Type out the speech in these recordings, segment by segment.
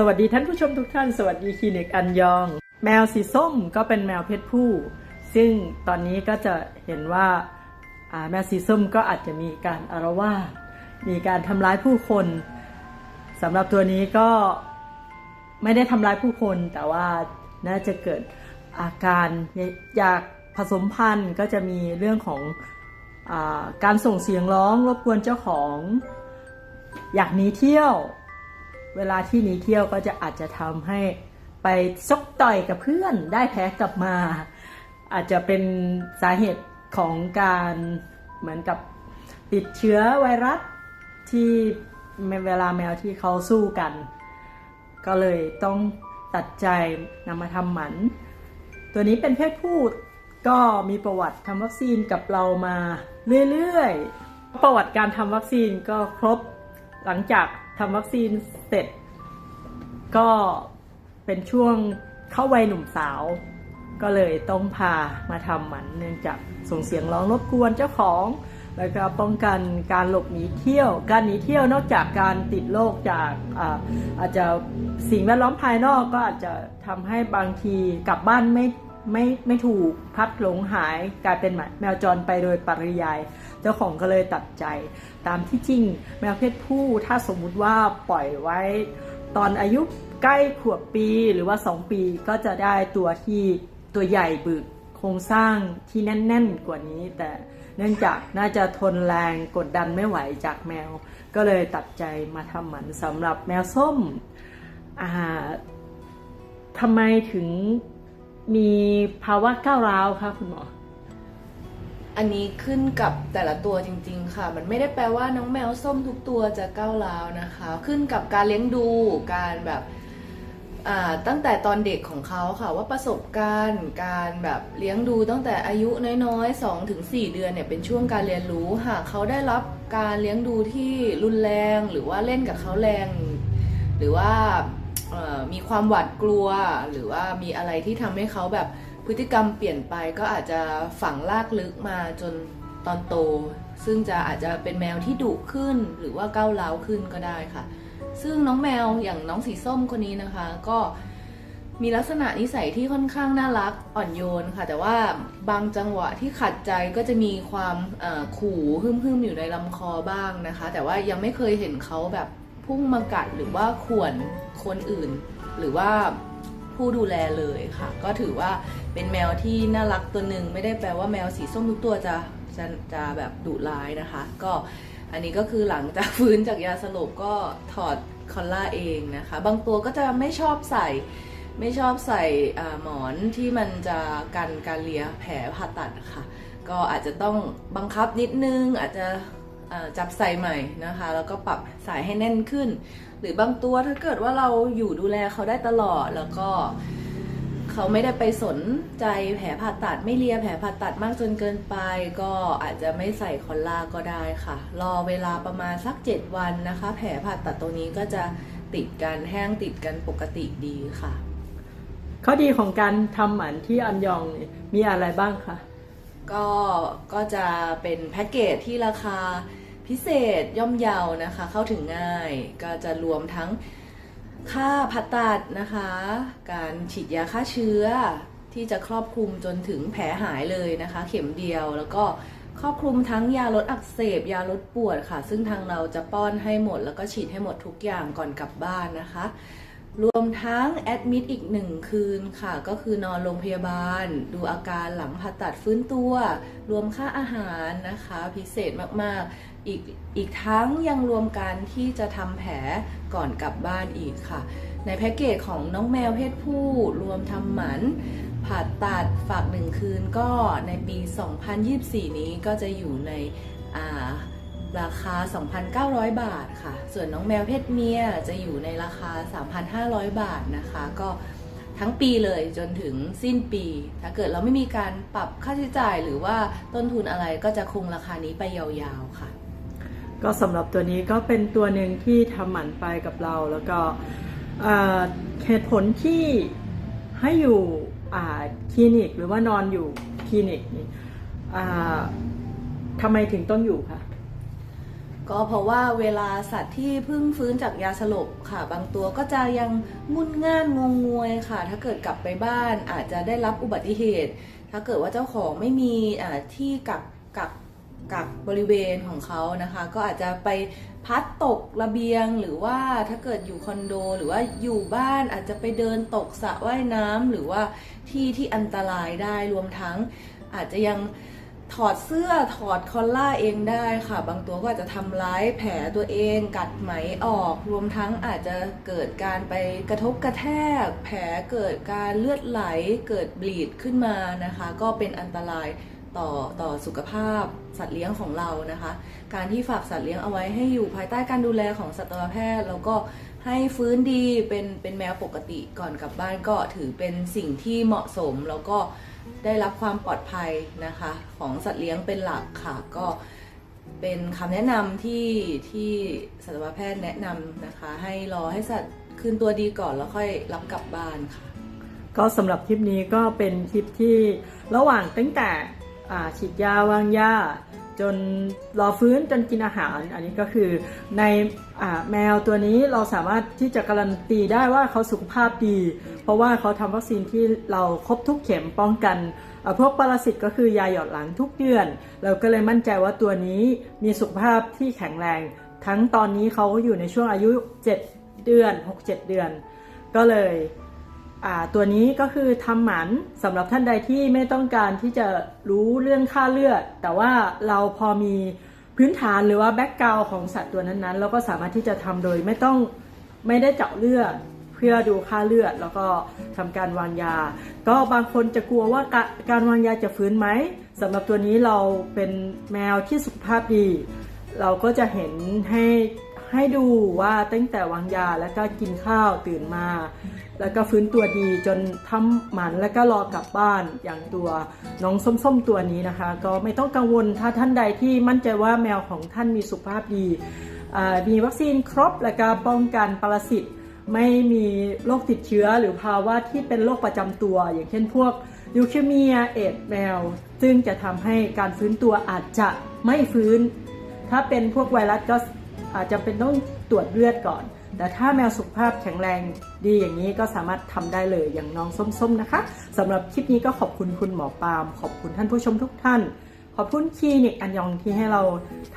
สวัสดีท่านผู้ชมทุกท่าน สวัสดีคลินิกอันยอง แมวสีส้มก็เป็นแมวเพศผู้ ซึ่งตอนนี้ก็จะเห็นว่าแมวสีส้มก็อาจจะมีการอารวาสมีการทำร้ายผู้คนสำหรับตัวนี้ก็ไม่ได้ทำร้ายผู้คน แต่ว่าน่าจะเกิดอาการอยากผสมพันธุ์ก็จะมีเรื่องของอการส่งเสียงร้องรบกวนเจ้าของ อยากหนีเที่ยว เวลาที่หนีเที่ยวก็จะอาจจะทำให้ไปซกต่อยกับเพื่อนได้แพ้กลับมา อาจจะเป็นสาเหตุของการเหมือนกับติดเชื้อไวรัสที่เวลาแมวที่เขาสู้กัน ก็เลยต้องตัดใจนำมาทำหมัน ตัวนี้เป็นเพศผู้ก็มีประวัติทำวัคซีนกับเรามาเรื่อยๆ ประวัติการทำวัคซีนก็ครบหลังจาก ทำวัคซีนเสร็จ ก็เป็นช่วงเข้าวัยหนุ่มสาว ก็เลยต้องพามาทำหมันเนื่องจากส่งเสียงร้องรบกวนเจ้าของ แล้วก็ป้องกันการหลบหนีเที่ยว การหนีเที่ยวนอกจากการติดโรคจากอาอาจจะสิ่งแวดล้อมภายนอกก็อาจจะทำให้บางทีกลับบ้านไม่ ไม่ไม่ถูกพัดหลงหายกลายเป็นแมวจรไปโดยปริยาย เจ้าของก็เลยตัดใจ ตามที่จริงแมวเพศผู้ถ้าสมมุติว่าปล่อยไว้ ตอนอายุใกล้ขวบปีหรือว่า 2 ปีก็จะได้ตัวที่ตัวใหญ่บึกโครงสร้างที่แน่น ๆ กว่านี้ แต่เนื่องจากน่าจะทนแรงกดดันไม่ไหวจากแมว ก็เลยตัดใจมาทำหมันสำหรับแมวส้มอ่าทำไมถึง มีภาวะก้าวร้าวคะคุณหมอ อันนี้ขึ้นกับแต่ละตัวจริง ๆ ค่ะ มันไม่ได้แปลว่าน้องแมวส้มทุกตัวจะก้าวร้าวนะคะ ขึ้นกับการเลี้ยงดูการแบบตั้งแต่ตอนเด็กของเขาค่ะว่าประสบการณ์การแบบเลี้ยงดูตั้งแต่อายุน้อยๆ2ถึง4เดือนเนี่ยเป็นช่วงการเรียนรู้หากเขาได้รับการเลี้ยงดูที่รุนแรงหรือว่าเล่นกับเขาแรง หรือว่า มีความหวาดกลัว หรือว่ามีอะไรที่ทำให้เขาแบบพฤติกรรมเปลี่ยนไปก็อาจจะฝังลากลึกมาจนตอนโต ซึ่งจะอาจจะเป็นแมวที่ดุขึ้น หรือว่าก้าวร้าวขึ้นก็ได้ค่ะ ซึ่งน้องแมวอย่างน้องสีส้มคนนี้นะคะ ก็มีลักษณะนิสัยที่ค่อนข้างน่ารักอ่อนโยนค่ะ แต่ว่าบางจังหวะที่ขัดใจก็จะมีความขู่หึ่มๆอยู่ในลำคอบ้างนะคะ แต่ว่ายังไม่เคยเห็นเขาแบบ พุ่งมากัดหรือว่าข่วนคนอื่น หรือว่าผู้ดูแลเลยค่ะ ก็ถือว่าเป็นแมวที่น่ารักตัวหนึ่งไม่ได้แปลว่าแมวสีส้มทุกตัวจะจะจะแบบดุร้ายนะคะ ก็อันนี้ก็คือหลังจากฟื้นจากยาสลบก็ถอดคอลล่าเองนะคะ บางตัวก็จะไม่ชอบใส่ไม่ชอบใส่หมอนที่มันจะกันการเลียแผลผ่าตัดค่ะ ก็อาจจะต้องบังคับนิดนึงอาจจะ จับใส่ใหม่นะคะ แล้วก็ปรับสายให้แน่นขึ้น หรือบางตัวถ้าเกิดว่าเราอยู่ดูแลเขาได้ตลอดแล้วก็เขาไม่ได้ไปสนใจแผลผ่าตัดไม่เลียแผลผ่าตัดมากจนเกินไป ก็อาจจะไม่ใส่คอลล่าก็ได้ค่ะ รอเวลาประมาณสัก 7 วันนะคะ แผลผ่าตัดตรงนี้ก็จะติดกันแห้งติดกันปกติดีค่ะ ข้อดีของการทำหมันที่อันยองนี่มีอะไรบ้างคะก็ก็จะเป็นแพ็กเกจที่ราคา พิเศษย่อมเยาวนะคะ เข้าถึงง่ายก็จะรวมทั้งค่าผ่าตัดนะคะ การฉีดยาฆ่าเชื้อที่จะครอบคลุมจนถึงแผลหายเลยนะคะ เข็มเดียวแล้วก็ครอบคลุมทั้งยาลดอักเสบ ยาลดปวดค่ะ ซึ่งทางเราจะป้อนให้หมด แล้วก็ฉีดให้หมดทุกอย่างก่อนกลับบ้านนะคะ รวมทั้งแอดมิดอีกหนึ่งคืนค่ะ ก็คือนอนโรงพยาบาล ดูอาการหลังผ่าตัดฟื้นตัว รวมค่าอาหารนะคะ พิเศษมากๆ อีกอีกทั้งยังรวมการที่จะทำแผลก่อนกลับบ้านอีกค่ะ ในแพ็กเกจของน้องแมวเพศผู้รวมทำหมันผ่าตัดฝากหนึ่งคืนก็ในปี 2024 นี้ก็จะอยู่ในอ่าราคา 2,900 บาทค่ะ ส่วนน้องแมวเพศเมียจะอยู่ในราคา 3,500 บาทนะคะ ก็ทั้งปีเลยจนถึงสิ้นปี ถ้าเกิดเราไม่มีการปรับค่าใช้จ่ายหรือว่าต้นทุนอะไรก็จะคงราคานี้ไปยาวๆค่ะ ก็สำหรับตัวนี้ก็เป็นตัวหนึ่งที่ทำหมันไปกับเรา แล้วก็เหตุผลที่ให้อยู่อ่าคลินิกหรือว่านอนอยู่คลินิกนี่ทำไมถึงต้องอยู่คะก็เพราะว่าเวลาสัตว์ที่เพิ่งฟื้นจากยาสลบค่ะ บางตัวก็จะยังงุนง่านงงงวยค่ะ ถ้าเกิดกลับไปบ้านอาจจะได้รับอุบัติเหตุ ถ้าเกิดว่าเจ้าของไม่มีที่กักกัก กักบริเวณของเขานะคะ ก็อาจจะไปพัดตกระเบียงหรือว่าถ้าเกิดอยู่คอนโด หรือว่าอยู่บ้านอาจจะไปเดินตกสระว่ายน้ำหรือว่าที่ที่อันตรายได้รวมทั้งอาจจะยังถอดเสื้อถอดคอลล่าเองได้ค่ะ บางตัวก็อาจจะทำร้ายแผลตัวเองกัดไหมออก รวมทั้งอาจจะเกิดการไปกระทบกระแทก แผลเกิดการเลือดไหลเกิดบลีดขึ้นมานะคะ ก็เป็นอันตราย ต่อต่อสุขภาพสัตว์เลี้ยงของเรานะคะ การที่ฝากสัตว์เลี้ยงเอาไว้ให้อยู่ภายใต้การดูแลของสัตวแพทย์ แล้วก็ให้ฟื้นดีเป็นเป็นแมวปกติก่อนกลับบ้านก็ถือเป็นสิ่งที่เหมาะสม แล้วก็ได้รับความปลอดภัยนะคะ ของสัตว์เลี้ยงเป็นหลักค่ะก็เป็นคำแนะนำที่ที่สัตวแพทย์แนะนำนะคะ ให้รอให้สัตว์คืนตัวดีก่อนแล้วค่อยรับกลับบ้านค่ะ ก็สำหรับคลิปนี้ก็เป็นคลิปที่ระหว่างตั้งแต่ ฉีดยาวางยาจนรอฟื้นจนกินอาหาร อันนี้ก็คือในอแมวตัวนี้เราสามารถที่จะการันตีได้ว่าเขาสุขภาพดี เพราะว่าเขาทำวัคซีนที่เราครบทุกเข็มป้องกันพวกปรสิตก็คือยาหยอดหลังทุกเดือน เราก็เลยมั่นใจว่าตัวนี้มีสุขภาพที่แข็งแรง ทั้งตอนนี้เขาอยู่ในช่วงอายุ 7 เดือน 6-7 เดือน ก็เลย ตัวนี้ก็คือทำหมันสำหรับท่านใดที่ไม่ต้องการที่จะรู้เรื่องค่าเลือด แต่ว่าเราพอมีพื้นฐานหรือว่าแบ็กกราวของสัตว์ตัวนั้นๆ เราก็สามารถที่จะทำโดยไม่ต้องไม่ได้เจาะเลือดเพื่อดูค่าเลือดแล้วก็ทำการวางยา ก็บางคนจะกลัวว่าการวางยาจะฟื้นไหมสำหรับตัวนี้เราเป็นแมวที่สุขภาพดี เราก็จะเห็นให้ให้ดูว่าตั้งแต่วางยาแล้วก็กินข้าวตื่นมา แล้วก็ฟื้นตัวดีจนทำหมันแล้วก็รอกลับบ้านอย่างตัวน้องส้มๆตัวนี้นะคะ ก็ไม่ต้องกังวลถ้าท่านใดที่มั่นใจว่าแมวของท่านมีสุขภาพดี มีวัคซีนครบและก็ป้องกันปรสิตไม่มีโรคติดเชื้อหรือภาวะที่เป็นโรคประจำตัว อย่างเช่นพวกลิวเคเมียเอดแมว ซึ่งจะทำให้การฟื้นตัวอาจจะไม่ฟื้น ถ้าเป็นพวกไวรัสก็อาจจะเป็นต้องตรวจเลือดก่อน แต่ถ้าแมวสุขภาพแข็งแรงดีอย่างนี้ก็สามารถทำได้เลยอย่างน้องส้มๆนะคะสำหรับคลิปนี้ก็ขอบคุณคุณหมอปาล์มขอบคุณท่านผู้ชมทุกท่าน ขอบคุณคลินิกอันยองที่ให้เรา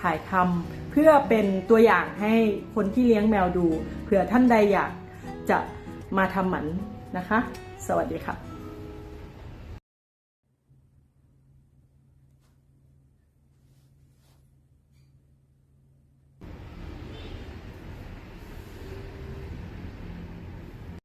ถ่ายทำเพื่อเป็นตัวอย่างให้คนที่เลี้ยงแมวดูเผื่อท่านใดอยากจะมาทำหมันนะคะ สวัสดีค่ะ